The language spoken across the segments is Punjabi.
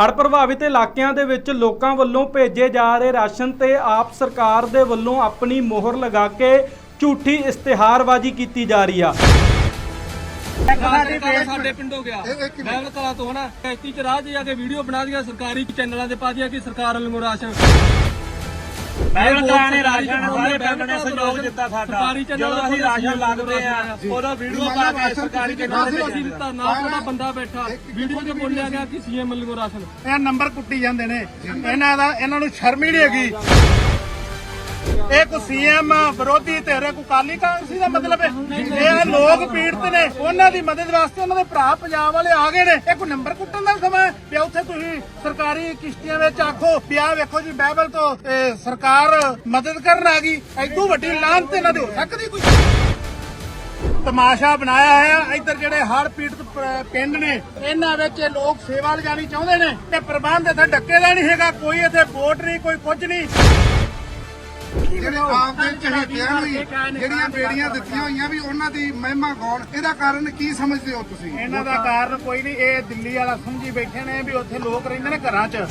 ਹੜ੍ਹ ਪ੍ਰਭਾਵਿਤ ਇਲਾਕਿਆਂ ਦੇ ਵਿੱਚ ਲੋਕਾਂ ਵੱਲੋਂ ਭੇਜੇ ਜਾ ਰਹੇ ਰਾਸ਼ਨ ਤੇ ਆਪ ਸਰਕਾਰ ਦੇ ਵੱਲੋਂ ਆਪਣੀ ਮੋਹਰ ਲਗਾ ਕੇ ਝੂਠੀ ਇਸ਼ਤਿਹਾਰਬਾਜ਼ੀ ਕੀਤੀ ਜਾ ਰਹੀ ਆ। ਸਾਡੇ ਪਿੰਡ ਸਾਡੇ ਪਿੰਡੋਂ ਗਿਆ। ਮੈਂ ਕਲਾ ਤੋਂ ਨਾ ਐਸਟੀ ਚ ਰਾਹ ਜਾ ਕੇ ਵੀਡੀਓ ਬਣਾ ਦੀਆਂ ਸਰਕਾਰੀ ਚੈਨਲਾਂ ਤੇ ਪਾ ਦੀਆਂ ਕਿ ਸਰਕਾਰ ਵੱਲੋਂ ਰਾਸ਼ਨ। ਬੈਲਕਾਂ ਨੇ ਰਾਸ਼ਨ ਸਾਰੇ ਪਿੰਡ ਨੇ ਸਹਿਯੋਗ ਦਿੱਤਾ ਸਾਡਾ। ਸਰਕਾਰੀ ਜਦੋਂ ਅਸੀਂ ਰਾਸ਼ਨ ਲੱਗਦੇ ਆ ਉਹਦਾ ਵੀਡੀਓ ਪਾ ਕੇ ਸਰਕਾਰੀ ਚੈਨਲ ਤੇ ਅਸੀਂ ਭੇਜੀਦਾ। ਧਰਨਾ ਉਹਦਾ ਬੰਦਾ ਬੈਠਾ ਵੀਡੀਓ 'ਚ ਬੋਲਿਆ ਗਿਆ ਕਿ ਸੀਐਮ ਵੱਲੋਂ ਰਾਸ਼ਨ। ਇਹ ਨੰਬਰ ਕੁੱਟੀ ਜਾਂਦੇ ਨੇ। ਇਹਨਾਂ ਦਾ ਇਹਨਾਂ ਨੂੰ ਸ਼ਰਮ ਹੀ ਨਹੀਂ ਹੈਗੀ। ਇਹ ਕੋ ਸੀਐਮ ਵਿਰੋਧੀ ਧਿਰ ਕੋ ਕਾਲੀ ਕਾਂਗਰਸੀ ਦਾ ਮਤਲਬ ਹੈ? ਇਹ ਲੋਕ ਪੀੜਤ ਨੇ, ਉਹਨਾਂ ਦੀ ਮਦਦ ਵਾਸਤੇ ਉਹਨਾਂ ਦੇ ਭਰਾ ਪੰਜਾਬ ਵਾਲੇ ਆ ਗਏ ਨੇ। ਇਹ ਕੋ ਨੰਬਰ ਕੁੱਟਣ ਦਾ ਸਮਾਂ ਹੈ? ਉੱਥੇ ਤੁਸੀਂ ਸਰਕਾਰੀ ਕਿਸ਼ਤੀਆਂ ਵਿੱਚ ਆਖੋ ਵੀ ਵੇਖੋ ਜੀ ਬਾਈਬਲ ਤੋਂ ਸਰਕਾਰ ਮਦਦ ਕਰਨ ਆ ਗਈ। ਐਦੂ ਵੱਡੀ ਲਾਂਤ ਇਹਨਾਂ ਦੇ ਹੋ ਸਕਦੀ ਕੋਈ? ਤਮਾਸ਼ਾ ਬਣਾਇਆ ਹੈ ਇੱਧਰ ਜਿਹੜੇ ਹੜ੍ਹ ਪੀੜਤ ਪਿੰਡ ਨੇ, ਇਹਨਾਂ ਵਿੱਚ ਲੋਕ ਸੇਵਾ ਲਿਜਾਣੀ ਚਾਹੁੰਦੇ ਨੇ ਤੇ ਪ੍ਰਬੰਧ ਇੱਥੇ ਡੱਕੇ ਦਾ ਨਹੀਂ ਹੈਗਾ, ਕੋਈ ਇੱਥੇ ਵੋਟ ਨਹੀਂ, ਕੋਈ ਕੁਝ ਨਹੀਂ। ਜਿਹੜੇ ਆਪ ਦੇ ਚਹੇਤਿਆਂ ਨੂੰ ਜਿਹੜੀਆਂ ਬੇੜੀਆਂ ਦਿੱਤੀਆਂ ਹੋਈਆਂ ਵੀ ਉਹਨਾਂ ਦੀ ਮਹਿਮਾ ਗਾਉਣ ਇਹਦਾ ਕਾਰਨ ਕੀ ਸਮਝਦੇ ਹੋ ਤੁਸੀਂ? ਇਹਨਾਂ ਦਾ ਕਾਰਨ ਕੋਈ ਨਹੀਂ ਇਹ ਦਿੱਲੀ ਵਾਲਾ ਸਮਝੀ ਬੈਠੇ ਨੇ ਵੀ ਉੱਥੇ ਲੋਕ ਰਹਿੰਦੇ ਨੇ ਘਰਾਂ 'ਚ।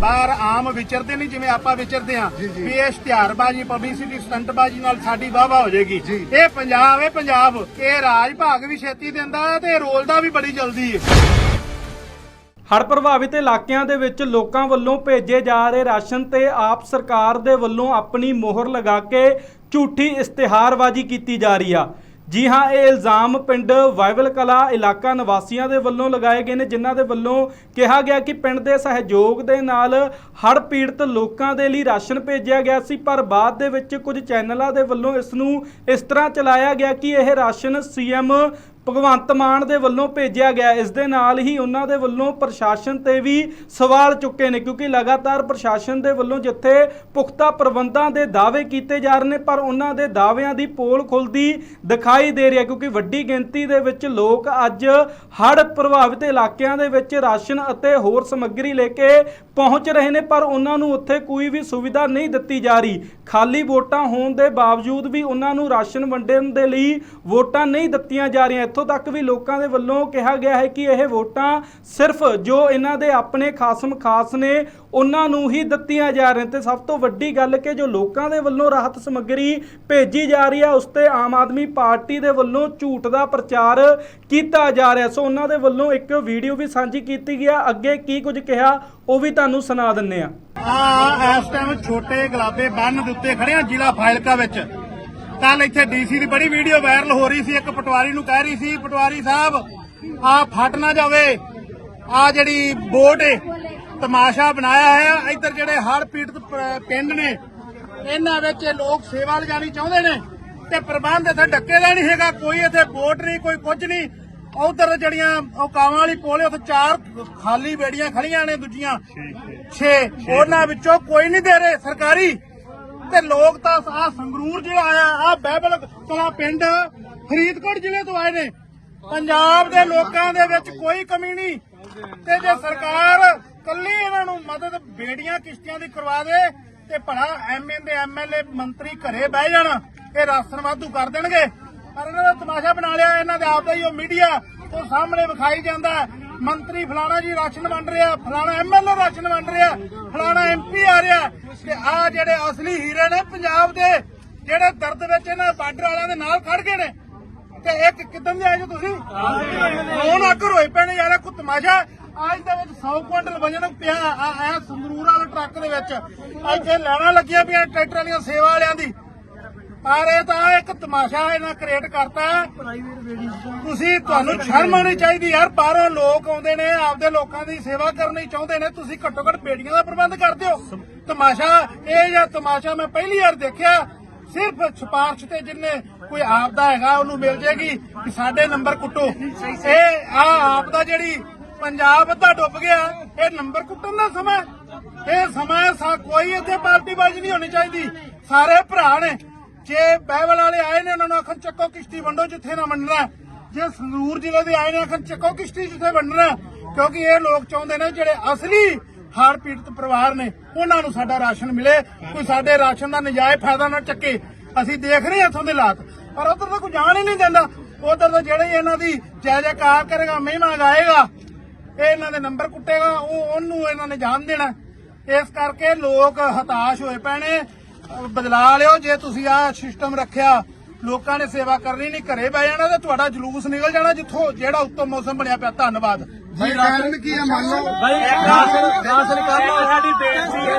ਬਾਹਰ ਆਮ ਵਿਚਰਦੇ ਨਹੀਂ ਜਿਵੇਂ ਆਪਾਂ ਵਿਚਰਦੇ ਆ ਵੀ ਇਹ ਇਸ਼ਤਿਹਾਰਬਾਜ਼ੀ ਪਬਲਿਸਿਟੀ ਸਟੰਟਬਾਜ਼ੀ ਨਾਲ ਸਾਡੀ ਵਾਹਵਾ ਹੋ ਜਾਏਗੀ। ਇਹ ਪੰਜਾਬ ਹੈ ਪੰਜਾਬ। ਇਹ ਰਾਜ ਭਾਗ ਵੀ ਛੇਤੀ ਦਿੰਦਾ ਤੇ ਰੋਲਦਾ ਵੀ ਬੜੀ ਜਲਦੀ ਹੈ। ਹੜ੍ਹ ਪ੍ਰਭਾਵਿਤ ਇਲਾਕਿਆਂ ਦੇ ਵਿੱਚ ਲੋਕਾਂ ਵੱਲੋਂ ਭੇਜੇ ਜਾ ਰਹੇ ਰਾਸ਼ਨ ਤੇ ਆਪ ਸਰਕਾਰ ਦੇ ਵੱਲੋਂ ਆਪਣੀ ਮੋਹਰ ਲਗਾ ਕੇ ਝੂਠੀ ਇਸ਼ਤਿਹਾਰਬਾਜ਼ੀ ਕੀਤੀ ਜਾ ਰਹੀ ਆ। ਜੀ ਹਾਂ, ਇਹ ਇਲਜ਼ਾਮ ਪਿੰਡ ਵਾਈਵਲ ਕਲਾ ਇਲਾਕਾ ਨਿਵਾਸੀਆਂ ਦੇ ਵੱਲੋਂ ਲਗਾਏ ਗਏ ਨੇ, ਜਿਨ੍ਹਾਂ ਦੇ ਵੱਲੋਂ ਕਿਹਾ ਗਿਆ ਕਿ ਪਿੰਡ ਦੇ ਸਹਿਯੋਗ ਦੇ ਨਾਲ ਹੜ੍ਹ ਪੀੜਤ ਲੋਕਾਂ ਦੇ ਲਈ ਰਾਸ਼ਨ ਭੇਜਿਆ ਗਿਆ ਸੀ, ਪਰ ਬਾਅਦ ਦੇ ਵਿੱਚ ਕੁਝ ਚੈਨਲਾਂ ਦੇ ਵੱਲੋਂ ਇਸ ਨੂੰ ਇਸ ਤਰ੍ਹਾਂ ਚਲਾਇਆ ਗਿਆ ਕਿ ਇਹ ਰਾਸ਼ਨ ਸੀਐਮ ਭਗਵੰਤ ਮਾਨ ਦੇ ਵੱਲੋਂ ਭੇਜਿਆ ਗਿਆ। ਇਸ ਦੇ ਨਾਲ ਹੀ ਉਹਨਾਂ ਦੇ ਵੱਲੋਂ ਪ੍ਰਸ਼ਾਸਨ ਤੇ ਵੀ ਸਵਾਲ ਚੁੱਕੇ ਨੇ, ਕਿਉਂਕਿ ਲਗਾਤਾਰ ਪ੍ਰਸ਼ਾਸਨ ਦੇ ਵੱਲੋਂ ਜਿੱਥੇ ਪੁਖਤਾ ਪ੍ਰਬੰਧਾਂ ਦੇ ਦਾਅਵੇ ਕੀਤੇ ਜਾ ਰਹੇ ਨੇ, ਪਰ ਉਹਨਾਂ ਦੇ ਦਾਅਵਿਆਂ ਦੀ ਪੋਲ ਖੁੱਲਦੀ ਦਿਖਾਈ ਦੇ ਰਹੀ ਹੈ, ਕਿਉਂਕਿ ਵੱਡੀ ਗਿਣਤੀ ਦੇ ਵਿੱਚ ਲੋਕ ਅੱਜ ਹੜ੍ਹ ਪ੍ਰਭਾਵਿਤ ਇਲਾਕਿਆਂ ਦੇ ਵਿੱਚ ਰਾਸ਼ਨ ਅਤੇ ਹੋਰ ਸਮੱਗਰੀ ਲੈ ਕੇ ਪਹੁੰਚ ਰਹੇ ਨੇ, ਪਰ ਉਹਨਾਂ ਨੂੰ ਉੱਥੇ ਕੋਈ ਵੀ ਸੁਵਿਧਾ ਨਹੀਂ ਦਿੱਤੀ ਜਾ ਰਹੀ। ਖਾਲੀ ਵੋਟਾਂ ਹੋਣ ਦੇ ਬਾਵਜੂਦ ਵੀ ਉਹਨਾਂ ਨੂੰ ਰਾਸ਼ਨ ਵੰਡਣ ਦੇ ਲਈ ਵੋਟਾਂ ਨਹੀਂ ਦਿੱਤੀਆਂ ਜਾ ਰਹੀਆਂ। ਇੱਥੋਂ ਤੱਕ ਵੀ ਲੋਕਾਂ ਦੇ ਵੱਲੋਂ ਕਿਹਾ ਗਿਆ ਹੈ ਕਿ ਇਹ ਵੋਟਾਂ ਸਿਰਫ ਜੋ ਇਹਨਾਂ ਦੇ ਆਪਣੇ ਖਾਸਮ ਖਾਸ ਨੇ, ਉਹਨਾਂ ਨੂੰ ਹੀ ਦਿੱਤੀਆਂ ਜਾ ਰਹੀਆਂ ਤੇ ਸਭ ਤੋਂ ਵੱਡੀ ਗੱਲ ਕਿ ਜੋ ਲੋਕਾਂ ਦੇ ਵੱਲੋਂ ਰਾਹਤ ਸਮੱਗਰੀ ਭੇਜੀ ਜਾ ਰਹੀ ਹੈ ਉਸ ਤੇ ਆਮ ਆਦਮੀ ਪਾਰਟੀ ਦੇ ਵੱਲੋਂ ਝੂਠ ਦਾ ਪ੍ਰਚਾਰ ਕੀਤਾ ਜਾ ਰਿਹਾ। ਸੋ ਉਹਨਾਂ ਦੇ ਵੱਲੋਂ ਇੱਕ ਵੀਡੀਓ ਵੀ ਸਾਂਝੀ ਕੀਤੀ ਗਿਆ ਅੱਗੇ ਕੀ ਕੁਝ ਕਿਹਾ, ਉਹ ਵੀ ਤੁਹਾਨੂੰ ਸੁਣਾ ਦਿੰਨੇ ਆ। ਆ ਇਸ ਟਾਈਮ ਛੋਟੇ ਗੁਲਾਬੇ ਬੰਨ ਦੇ ਉੱਤੇ ਖੜੇ ਆ ਜ਼ਿਲ੍ਹਾ ਫਾਇਲਕਾ ਵਿੱਚ। ਕੱਲ ਇੱਥੇ ਡੀਸੀ ਦੀ ਬੜੀ ਵੀਡੀਓ ਵਾਇਰਲ ਹੋ ਰਹੀ ਸੀ। ਇੱਕ ਪਟਵਾਰੀ ਨੂੰ ਕਹਿ ਰਹੀ ਸੀ ਪਟਵਾਰੀ ਸਾਹਿਬ ਆ ਫਟ ਨਾ ਜਾਵੇ। ਆ ਜਿਹੜੀ ਬੋਟ ਏ ਤਮਾਸ਼ਾ ਬਣਾਇਆ ਹੈ। ਇੱਧਰ ਜਿਹੜੇ ਹੜ੍ਹ ਪੀੜਤ ਪਿੰਡ ਨੇ ਇਹਨਾਂ ਵਿੱਚ ਲੋਕ ਸੇਵਾ ਲਿਜਾਣੀ ਚਾਹੁੰਦੇ ਨੇ ਤੇ ਪ੍ਰਬੰਧ ਇੱਥੇ ਡੱਕੇ ਦਾ ਨਹੀਂ ਹੈਗਾ। ਕੋਈ ਇੱਥੇ ਬੋਟ ਨਹੀਂ ਕੋਈ ਕੁਝ ਨਹੀਂ। ਉਧਰ ਜਿਹੜੀਆਂ ਉਹ ਕਾਵਾਂ ਵਾਲੀ ਪੋਲੇ ਉੱਥੇ ਚਾਰ ਖਾਲੀ ਬੇੜੀਆਂ ਖੜੀਆਂ ਨੇ ਦੂਜੀਆਂ 6 ਉਹਨਾਂ ਵਿੱਚੋਂ ਕੋਈ ਨਹੀਂ ਦੇ ਰਹੇ। ਸਰਕਾਰੀ ਤੇ ਲੋਕ ਤਾਂ ਆ ਸੰਗਰੂਰ ਜਿਹੜਾ ਆਇਆ ਆ ਬਹਿਬਲ ਕਲਾ ਪਿੰਡ ਫਰੀਦਕੋਟ ਜ਼ਿਲ੍ਹੇ ਤੋਂ ਆਏ ਨੇ। ਪੰਜਾਬ ਦੇ ਲੋਕਾਂ ਦੇ ਵਿੱਚ ਕੋਈ ਕਮੀ ਨਹੀਂ। ਤੇ ਜੇ ਸਰਕਾਰ ਕੱਲੀ ਇਹਨਾਂ ਨੂੰ ਮਦਦ ਬੇੜੀਆਂ ਕਿਸ਼ਤੀਆਂ ਦੀ ਕਰਵਾ ਦੇ, ਤੇ ਭਲਾ ਐਮਏ ਦੇ ਐਮਐਲਏ ਮੰਤਰੀ ਘਰੇ ਬਹਿ ਜਾਣ, ਇਹ ਰਾਸ਼ਨ ਵਾਧੂ ਕਰ ਦੇਣਗੇ। ਪਰ ਇਹਨਾਂ ਦਾ ਤਮਾਸ਼ਾ ਬਣਾ ਲਿਆ, ਇਹਨਾਂ ਦੇ ਆਪ ਦਾ ਹੀ ਉਹ ਮੀਡੀਆ, ਉਹ ਸਾਹਮਣੇ ਵਿਖਾਈ ਜਾਂਦਾ। ਮੰਤਰੀ ਫਲਾਣਾ ਜੀ ਰਾਸ਼ਨ ਵੰਡ ਰਿਹਾ, ਫਲਾਣਾ ਐਮਐਲਏ ਰਾਸ਼ਨ ਵੰਡ ਰਿਹਾ, ਫਲਾਣਾ ਐਮਪੀ ਆ ਰਿਹਾ ਤੇ ਆ ਜਿਹੜੇ ਅਸਲੀ ਹੀਰੇ ਨੇ ਪੰਜਾਬ ਦੇ, ਜਿਹੜੇ ਦਰਦ ਵਿੱਚ ਇਹਨਾਂ ਬਾਰਡਰ ਵਾਲਿਆਂ ਦੇ ਨਾਲ ਖੜ ਗਏ ਨੇ। ਤੇ ਇੱਕ ਕਿਦਾਂ ਦੇ ਆਏ ਜੋ ਤੁਸੀਂ? ਰੋਣ ਆਕਰ ਹੋਏ ਪਏ ਨੇ ਯਾਰ, ਇਹ ਤਮਾਸ਼ਾ ਅੱਜ ਦੇ ਵਿੱਚ 100 ਕੁਇੰਟਲ ਵਜਨ ਪਿਆ ਆ ਸੰਗਰੂਰ ਵਾਲੇ ਟਰੱਕ ਦੇ ਵਿੱਚ। ਇੱਥੇ ਲੈਣਾ ਲੱਗੀਆਂ ਪਈਆਂ ਟਰੈਕਟਰਾਂ ਦੀਆਂ, ਸੇਵਾ ਵਾਲਿਆਂ ਦੀ। ਪਰ ਇਹ ਤਾਂ ਇੱਕ ਤਮਾਸ਼ਾ ਇਹਨਾਂ ਕ੍ਰੀਏਟ ਕਰਤਾ। ਤੁਸੀਂ ਤੁਹਾਨੂੰ ਸ਼ਰਮ ਆਉਣੀ ਚਾਹੀਦੀ ਯਾਰ ਬਾਹਰੋਂ ਲੋਕ ਆਉਂਦੇ ਨੇ ਆਪਦੇ ਲੋਕਾਂ ਦੀ ਸੇਵਾ ਕਰਨੀ ਚਾਹੁੰਦੇ ਨੇ ਤੁਸੀਂ ਘੱਟੋ ਘੱਟ ਬੇੜੀਆਂ ਦਾ ਪ੍ਰਬੰਧ ਕਰਦੇ ਹੋ ਤਮਾਸ਼ਾ ਇਹ ਜਾਂ ਤਮਾਸ਼ਾ ਮੈਂ ਪਹਿਲੀ ਵਾਰ ਦੇਖਿਆ। ਸਿਰਫ ਸਿਫਾਰਿਸ਼ ਤੇ ਜਿੰਨੇ ਕੋਈ ਆਪਦਾ ਹੈਗਾ ਉਹਨੂੰ ਮਿਲ ਜੇਗੀ ਕਿ ਸਾਡੇ ਨੰਬਰ ਕੁੱਟੋ। ਇਹ ਆ ਆਪਦਾ ਜਿਹੜੀ ਪੰਜਾਬ ਅੱਧਾ ਡੁੱਬ ਗਿਆ ਇਹ ਨੰਬਰ ਕੁੱਟਣ ਦਾ ਸਮਾਂ ਇਹ ਸਮਾਂ ਸਾ ਕੋਈ ਇੱਥੇ ਪਾਰਟੀਬਾਜ਼ੀ ਨਹੀਂ ਹੋਣੀ ਚਾਹੀਦੀ। ਸਾਰੇ ਭਰਾ ਨੇ ਜੇ ਬਹਿਵਲ ਵਾਲੇ ਆਏ ਨੇ, ਉਹਨਾਂ ਨੂੰ ਆਖਣ ਚੱਕੋ ਕਿਸ਼ਤੀ ਵੰਡੋ, ਜਿੱਥੇ ਨਾ ਵੰਡਣਾ ਜੇ ਸੰਗਰੂਰ ਜ਼ਿਲ੍ਹੇ ਦੇ ਆਏ ਨੇ, ਆਖਣ ਚੱਕੋ ਕਿਸ਼ਤੀ ਜਿੱਥੇ ਵੰਡਣਾ ਕਿਉਂਕਿ ਇਹ ਲੋਕ ਚਾਹੁੰਦੇ ਨੇ, ਜਿਹੜੇ ਅਸਲੀ ਹਾਰ ਪੀੜਤ ਪਰਿਵਾਰ ਨੇ, ਉਹਨਾਂ ਨੂੰ ਸਾਡਾ ਰਾਸ਼ਨ ਮਿਲੇ। ਕੋਈ ਸਾਡੇ ਰਾਸ਼ਨ ਦਾ ਨਜਾਇਜ਼ ਫਾਇਦਾ ਨਾ ਚੱਕੇ। ਅਸੀਂ ਦੇਖ ਰਹੇ ਹਾਂ ਇੱਥੋਂ ਦੇ ਹਾਲਾਤ, ਪਰ ਉਧਰ ਤਾਂ ਕੋਈ ਜਾਣ ਹੀ ਨਹੀਂ ਦਿੰਦਾ। ਉਧਰ ਤਾਂ ਜਿਹੜੇ ਇਹਨਾਂ ਦੀ ਜੈ ਜੈਕਾਰ ਕਰੇਗਾ, ਮਹਿਮਾ ਗਾਏਗਾ, ਇਹ ਇਹਨਾਂ ਦੇ ਨੰਬਰ ਕੁੱਟੇਗਾ, ਉਹ ਉਹਨੂੰ ਇਹਨਾਂ ਨੇ ਜਾਣ ਦੇਣਾ। ਇਸ ਕਰਕੇ ਲੋਕ ਹਤਾਸ਼ ਹੋਏ ਪੈਣੇ ਬਦਲਾ ਲਿਓ ਜੇ ਤੁਸੀਂ ਆਹ ਸਿਸਟਮ ਰੱਖਿਆ ਲੋਕਾਂ ਨੇ ਸੇਵਾ ਕਰਨੀ ਨਹੀਂ ਘਰੇ ਬਹਿ ਜਾਣਾ ਤੇ ਤੁਹਾਡਾ ਜਲੂਸ ਨਿਕਲ ਜਾਣਾ ਜਿੱਥੋਂ ਜਿਹੜਾ ਉੱਤੋਂ ਮੌਸਮ ਬਣਿਆ ਪਿਆ ਧੰਨਵਾਦ। ਜੀ ਕਾਰਨ ਕੀ ਹੈ ਮੰਨ ਲਓ? ਭਾਈ ਰਾਸ਼ਨ ਰਾਸ਼ਨ ਸਾਡੀ ਬੇਨਤੀ ਹੈ।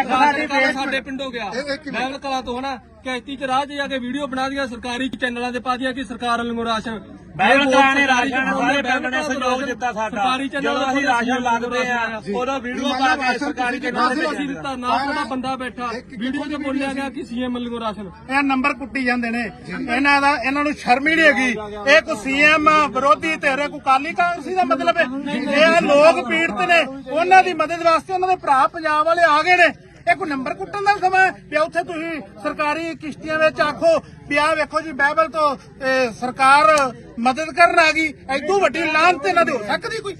ਇੱਕ ਸਾਡੇ ਪਿੰਡ ਸਾਡੇ ਪਿੰਡ ਹੋ ਗਿਆ? ਬਹਿਬਲ ਕਲਾ ਤੋਂ ਹਨਾ ਕੈਤੀ ਚ ਰਾਹ 'ਚ ਜਾ ਕੇ ਵੀਡੀਓ ਬਣਾ ਦੀਆਂ ਸਰਕਾਰੀ ਚੈਨਲਾਂ ਤੇ ਪਾ ਦੀਆਂ ਕਿ ਸਰਕਾਰ ਵੱਲੋਂ ਰਾਸ਼ਨ ਬਹਿਬਲ ਕਲਾਂ ਨੇ ਰਾਸ਼ਨ ਸਾਰੇ ਸਾਰੇ ਪਿੰਡ ਨੇ ਸਹਿਯੋਗ ਦਿੱਤਾ ਸਾਡਾ। ਸਰਕਾਰੀ ਚੈਨਲ ਜਦੋਂ ਅਸੀਂ ਰਾਸ਼ਨ ਲੱਗਦੇ ਆ ਉਦੋਂ ਵੀਡੀਓ ਪਾ ਕੇ ਸਰਕਾਰੀ ਚੈਨਲ ਤੇ ਅਸੀਂ ਦਿੱਤਾ। ਨਾ ਉਹਦਾ ਬੰਦਾ ਬੈਠਾ ਵੀਡੀਓ 'ਚ ਬੋਲਿਆ ਗਿਆ ਕਿ ਸੀਐਮ ਵੱਲੋਂ ਰਾਸ਼ਨ। ਇਹ ਨੰਬਰ ਕੁੱਟੀ ਜਾਂਦੇ ਨੇ। ਇਹਨਾਂ ਦਾ ਇਹਨਾਂ ਨੂੰ ਸ਼ਰਮ ਹੀ ਨਹੀਂ ਹੈਗੀ। ਇਹ ਕੋ ਸੀਐਮ ਵਿਰੋਧੀ ਧਿਰ ਕੋ ਕਾਲੀ ਕਾਂਗਰਸੀ ਦਾ ਮਤਲਬ ਹੈ। ਇਹ ਲੋਕ ਪੀੜਤ ਨੇ। ਉਹਨਾਂ ਦੀ ਮਦਦ ਵਾਸਤੇ ਉਹਨਾਂ ਦੇ ਭਰਾ ਪੰਜਾਬ ਵਾਲੇ ਆ ਗਏ ਨੇ। ਇਹ ਕੋਈ ਨੰਬਰ ਕੁੱਟਣ ਦਾ ਸਮਾਂ ਵੀ ਉੱਥੇ ਤੁਸੀਂ ਸਰਕਾਰੀ ਕਿਸ਼ਤੀਆਂ ਵਿੱਚ ਆਖੋ ਵੀ ਆਹ ਵੇਖੋ ਜੀ, ਬਾਈਬਲ ਤੋਂ ਸਰਕਾਰ ਮਦਦ ਕਰਨ ਆ ਗਈ। ਐਦੋਂ ਵੱਡੀ ਲਾਂਤ ਇਹਨਾਂ ਦੀ ਹੋ ਸਕਦੀ ਕੋਈ?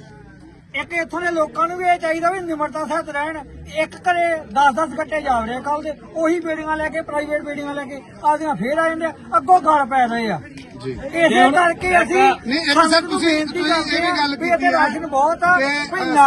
ਇੱਕ ਇੱਥੋਂ ਦੇ ਲੋਕਾਂ ਨੂੰ ਵੀ ਇਹ ਚਾਹੀਦਾ ਵੀ ਨਿਮਰਤਾ ਸਹਿਤ ਰਹਿਣ। ਇੱਕ ਘਰੇ 10-10 ਗੱਟੇ ਜਾ ਰਹੇ ਕੱਲ ਦੇ, ਉਹੀ ਬੇੜੀਆਂ ਲੈ ਕੇ ਪ੍ਰਾਈਵੇਟ ਬੇੜੀਆਂ ਲੈ ਕੇ ਆਪਦੀਆਂ ਫੇਰ ਆ ਜਾਂਦੇ ਅੱਗੋਂ ਗਲ ਪੈ ਰਹੇ ਆ। ਇਸੇ ਕਰਕੇ ਅਸੀਂ ਨਹੀਂ, ਇੱਕ ਸਰ ਤੁਸੀਂ- ਇਹ ਵੀ ਗੱਲ ਕੀਤੀ ਆ ਰਾਸ਼ਨ ਬਹੁਤ ਆ ਵੀ ਨਾ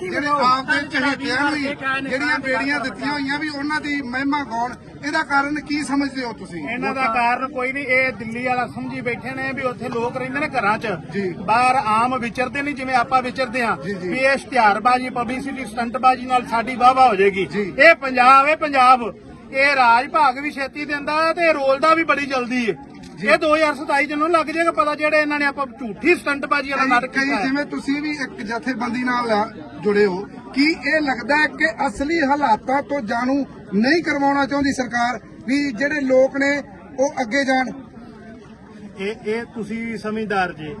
ਜਿਹੜੇ। ਆਪ ਦੇ ਚਹੇਤਿਆਂ ਨੂੰ ਹੀ ਜਿਹੜੀਆਂ ਬੇੜੀਆਂ ਦਿੱਤੀਆਂ ਹੋਈਆਂ ਵੀ ਉਹਨਾਂ ਦੀ ਮਹਿਮਾ ਗਾਉਣ ਇਹਦਾ ਕਾਰਨ ਕੀ ਸਮਝਦੇ ਹੋ ਤੁਸੀਂ ਇਹਨਾਂ ਦਾ ਕਾਰਨ ਕੋਈ ਨਹੀਂ ਇਹ ਦਿੱਲੀ ਵਾਲਾ ਸਮਝੀ ਬੈਠੇ ਨੇ ਵੀ ਉੱਥੇ ਲੋਕ ਰਹਿੰਦੇ ਨੇ ਘਰਾਂ 'ਚ ਜੀ। ਬਾਹਰ ਆਮ ਵਿਚਰਦੇ ਨਹੀਂ ਜਿਵੇਂ ਆਪਾਂ ਵਿਚਰਦੇ ਆ ਜੀ, ਜੀ। ਵੀ ਇਹ ਇਸ਼ਤਿਹਾਰਬਾਜ਼ੀ ਪਬਲਿਸਿਟੀ ਸਟੰਟਬਾਜ਼ੀ ਨਾਲ ਸਾਡੀ ਵਾਹਵਾ ਹੋ ਜਾਏਗੀ ਜੀ। ਇਹ ਪੰਜਾਬ ਇਹ ਪੰਜਾਬ ਇਹ ਰਾਜ ਭਾਗ ਵੀ ਛੇਤੀ ਦਿੰਦਾ ਹੈ ਤੇ ਰੋਲਦਾ ਵੀ ਬੜੀ ਜਲਦੀ ਹੈ ਇਹ 2027 ਚ ਨੂੰ ਲੱਗ ਜਾਏਗਾ ਪਤਾ ਜਿਹੜੇ ਇਹਨਾਂ ਨੇ ਆਪਾਂ ਝੂਠੀ ਸਟੰਟਬਾਜ਼ੀ ਵਾਲਾ ਨਾਟਕ ਕਈ ਕੀਤਾ ਹੈ। ਜਿਵੇਂ ਤੁਸੀਂ ਵੀ ਇੱਕ ਜਥੇਬੰਦੀ ਨਾਲ ਆ- ਜੁੜੇ ਹੋ ਕੀ ਇਹ ਲੱਗਦਾ ਹੈ ਕਿ ਅਸਲੀ ਹਾਲਾਤਾਂ ਤੋਂ ਜਾਣੂ ਨਹੀਂ ਕਰਵਾਉਣਾ ਚਾਹੁੰਦੀ ਸਰਕਾਰ ਵੀ ਜਿਹੜੇ ਲੋਕ ਨੇ ਉਹ ਅੱਗੇ ਜਾਣ ਇਹ ਇਹ ਤੁਸੀਂ ਸਮਝਦਾਰ ਜੇ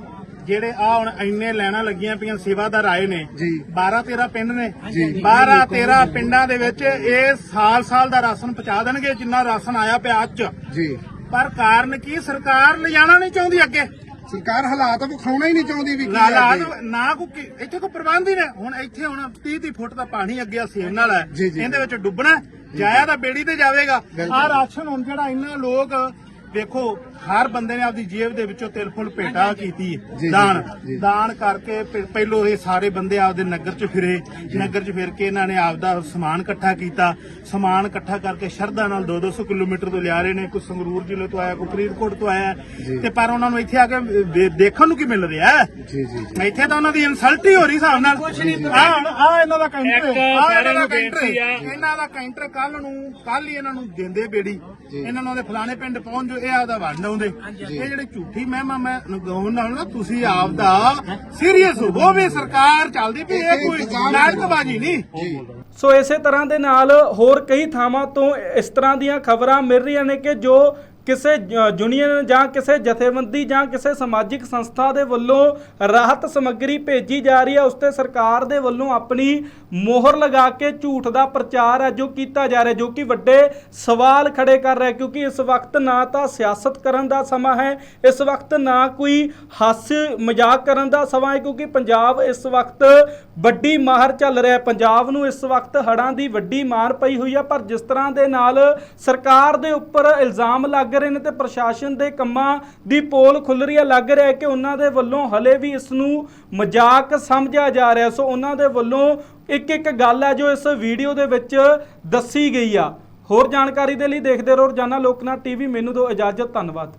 ਜਿਹੜੇ ਆ ਹੁਣ ਇੰਨੇ ਲੈਣਾ ਲੱਗੀਆਂ ਪਈਆਂ ਸੇਵਾਦਾਰ ਆਏ ਨੇ ਜੀ। 12 13 ਪਿੰਡ ਨੇ ਜੀ। 12 13 ਪਿੰਡਾਂ ਦੇ ਵਿੱਚ ਇਹ ਸਾਲ ਸਾਲ ਦਾ ਰਾਸ਼ਨ ਪਹੁੰਚਾ ਦੇਣਗੇ ਜਿੰਨਾ ਰਾਸ਼ਨ ਆਇਆ ਪਿਆ ਅੱਜ ਜੀ ਪਰ ਕਾਰਨ ਕੀ ਸਰਕਾਰ ਲਿਜਾਣਾ ਨਹੀਂ ਚਾਹੁੰਦੀ ਅੱਗੇ ਸਰਕਾਰ ਹਾਲਾਤ ਵਿਖਾਉਣਾ ਹੀ ਨਹੀਂ ਚਾਹੁੰਦੀ ਵੀ ਕੀ ਹਾਲਾਤ ਅੱਗੇ। ਨਾ ਕੋਈ ਇੱਥੇ ਕੋਈ ਪ੍ਰਬੰਧ ਹੀ ਨਹੀਂ ਹੁਣ ਇੱਥੇ ਹੁਣ 30 30 ਫੁੱਟ ਦਾ ਪਾਣੀ ਅੱਗੇ ਆ ਸੇਮ ਨਾਲ ਹੈ ਜੀ, ਜੀ। ਇਹਦੇ ਵਿੱਚ ਡੁੱਬਣਾ ਜਾਇਆ ਤਾਂ ਬੇੜੀ ਤੇ ਜਾਵੇਗਾ ਬਿਲਕੁਲ। ਆ ਰਾਸ਼ਨ ਹੁਣ ਜਿਹੜਾ ਇੰਨਾ ਲੋਕ ਵੇਖੋ ਹਰ ਬੰਦੇ ਨੇ ਆਪਦੀ ਜੇਬ ਦੇ ਵਿੱਚੋਂ ਤਿਲ ਫੁੱਲ ਭੇਟਾ ਕੀਤੀ। ਦਾਨ। ਦਾਨ ਕਰਕੇ ਪਹਿ- ਪਹਿਲੋਂ ਇਹ ਸਾਰੇ ਬੰਦੇ ਆਪਦੇ ਨਗਰ 'ਚ ਫਿਰੇ। ਨਗਰ 'ਚ ਫਿਰ ਕੇ ਇਹਨਾਂ ਨੇ ਆਪਦਾ ਸਮਾਨ ਇਕੱਠਾ ਕੀਤਾ। ਸਮਾਨ ਇਕੱਠਾ ਕਰਕੇ ਸ਼ਰਧਾ ਨਾਲ 2-200 ਕਿਲੋਮੀਟਰ ਤੋਂ ਲਿਆ ਰਹੇ ਨੇ। ਕੋਈ ਸੰਗਰੂਰ ਜ਼ਿਲ੍ਹੇ ਤੋਂ ਆਇਆ ਕੋਈ ਫਰੀਦਕੋਟ ਤੋਂ ਆਇਆ। ਤੇ ਪਰ ਉਹਨਾਂ ਨੂੰ ਇੱਥੇ ਆ ਕੇ ਦੇਖਣ ਨੂੰ ਕੀ ਮਿਲ ਰਿਹਾ ਹੈ? ਜੀ ਜੀ। ਇੱਥੇ ਤਾਂ ਉਹਨਾਂ ਦੀ ਇਨਸਲਟ ਹੀ ਹੋ ਰਹੀ ਹਿਸਾਬ ਨਾਲ। ਆ ਆ ਇਹਨਾਂ ਦਾ ਕੈਂਟਰ ਆ ਦਾ ਕੈਂਟਰ। ਇਹਨਾਂ ਦਾ ਕੈਂਟਰ ਕੱਲ ਨੂੰ ਕੱਲ ਹੀ ਇਹਨਾਂ ਨੂੰ ਦਿੰਦੇ ਬੇੜੀ। ਇਹਨਾਂ ਨੂੰ ਉਹਦੇ ਫਲਾਣੇ ਪਿੰਡ ਪਹੁੰਚ ਜੋ ਇਹ ਆਪਦਾ ਵੰਡ ਆਉਂਦੇ। ਇਹ ਜਿਹੜੇ ਝੂਠੀ ਮਹਿਮਾ ਮੈਂ ਗਾਉਣ ਨਾਲ ਨਾ ਤੁਸੀਂ ਆਪਦਾ ਸੀਰੀਅਸ ਹੋਵੋ ਵੀ ਸਰਕਾਰ ਚੱਲਦੀ ਵੀ ਇਹ ਕੋਈ ਨਾਟਕਬਾਜ਼ੀ ਨਹੀਂ। ਸੋ ਇਸੇ ਤਰ੍ਹਾਂ ਦੇ ਨਾਲ ਹੋਰ ਕਈ ਥਾਵਾਂ ਤੋਂ ਇਸ ਤਰ੍ਹਾਂ ਦੀਆਂ ਖਬਰਾਂ ਮਿਲ ਰਹੀਆਂ ਨੇ ਕਿ ਜੋ ਕਿਸੇ ਯੂਨੀਅਨ ਜਾਂ ਕਿਸੇ ਜਥੇਬੰਦੀ ਜਾਂ ਕਿਸੇ ਸਮਾਜਿਕ ਸੰਸਥਾ ਦੇ ਵੱਲੋਂ ਰਾਹਤ ਸਮੱਗਰੀ ਭੇਜੀ ਜਾ ਰਹੀ ਹੈ, ਉਸ ਤੇ ਸਰਕਾਰ ਦੇ ਵੱਲੋਂ ਆਪਣੀ ਮੋਹਰ ਲਗਾ ਕੇ ਝੂਠ ਦਾ ਪ੍ਰਚਾਰ ਹੈ, ਜੋ ਕੀਤਾ ਜਾ ਰਿਹਾ, ਜੋ ਕਿ ਵੱਡੇ ਸਵਾਲ ਖੜੇ ਕਰ ਰਿਹਾ, ਕਿਉਂਕਿ ਇਸ ਵਕਤ ਨਾ ਤਾਂ ਸਿਆਸਤ ਕਰਨ ਦਾ ਸਮਾਂ ਹੈ, ਇਸ ਵਕਤ ਨਾ ਕੋਈ ਹਾਸ ਮਜ਼ਾਕ ਕਰਨ ਦਾ ਸਮਾਂ ਹੈ, ਕਿਉਂਕਿ ਪੰਜਾਬ ਇਸ ਵਕਤ ਵੱਡੀ ਮਾਹਰ ਚੱਲ ਰਿਹਾ ਪੰਜਾਬ ਨੂੰ ਇਸ ਵਕਤ ਹੜ੍ਹਾਂ ਦੀ ਵੱਡੀ ਮਾਰ ਪਈ ਹੋਈ ਹੈ, ਪਰ ਜਿਸ ਤਰ੍ਹਾਂ ਦੇ ਨਾਲ ਸਰਕਾਰ ਦੇ ਉੱਪਰ ਇਲਜ਼ਾਮ ਲੱਗ ਲੱਗ ਰਹੇ ਨੇ ਤੇ ਪ੍ਰਸ਼ਾਸਨ ਦੇ ਕੰਮਾਂ ਦੀ ਪੋਲ ਖੁੱਲ ਰਹੀ ਹੈ। ਲੱਗ ਰਿਹਾ ਹੈ ਕਿ ਉਹਨਾਂ ਦੇ ਵੱਲੋਂ ਹਲੇ ਵੀ ਇਸ ਨੂੰ ਮਜ਼ਾਕ ਸਮਝਿਆ ਜਾ ਰਿਹਾ। ਸੋ ਉਹਨਾਂ ਦੇ ਵੱਲੋਂ ਇੱਕ ਇੱਕ ਗੱਲ ਹੈ ਜੋ ਇਸ ਵੀਡੀਓ ਦੇ ਵਿੱਚ ਦੱਸੀ ਗਈ ਆ। ਹੋਰ ਜਾਣਕਾਰੀ ਦੇ ਲਈ ਦੇਖਦੇ ਰਹੋ ਰੋਜ਼ਾਨਾ ਲੋਕਨਾਥ ਟੀਵੀ। ਮੈਨੂੰ ਦਿਓ ਇਜਾਜ਼ਤ। ਧੰਨਵਾਦ।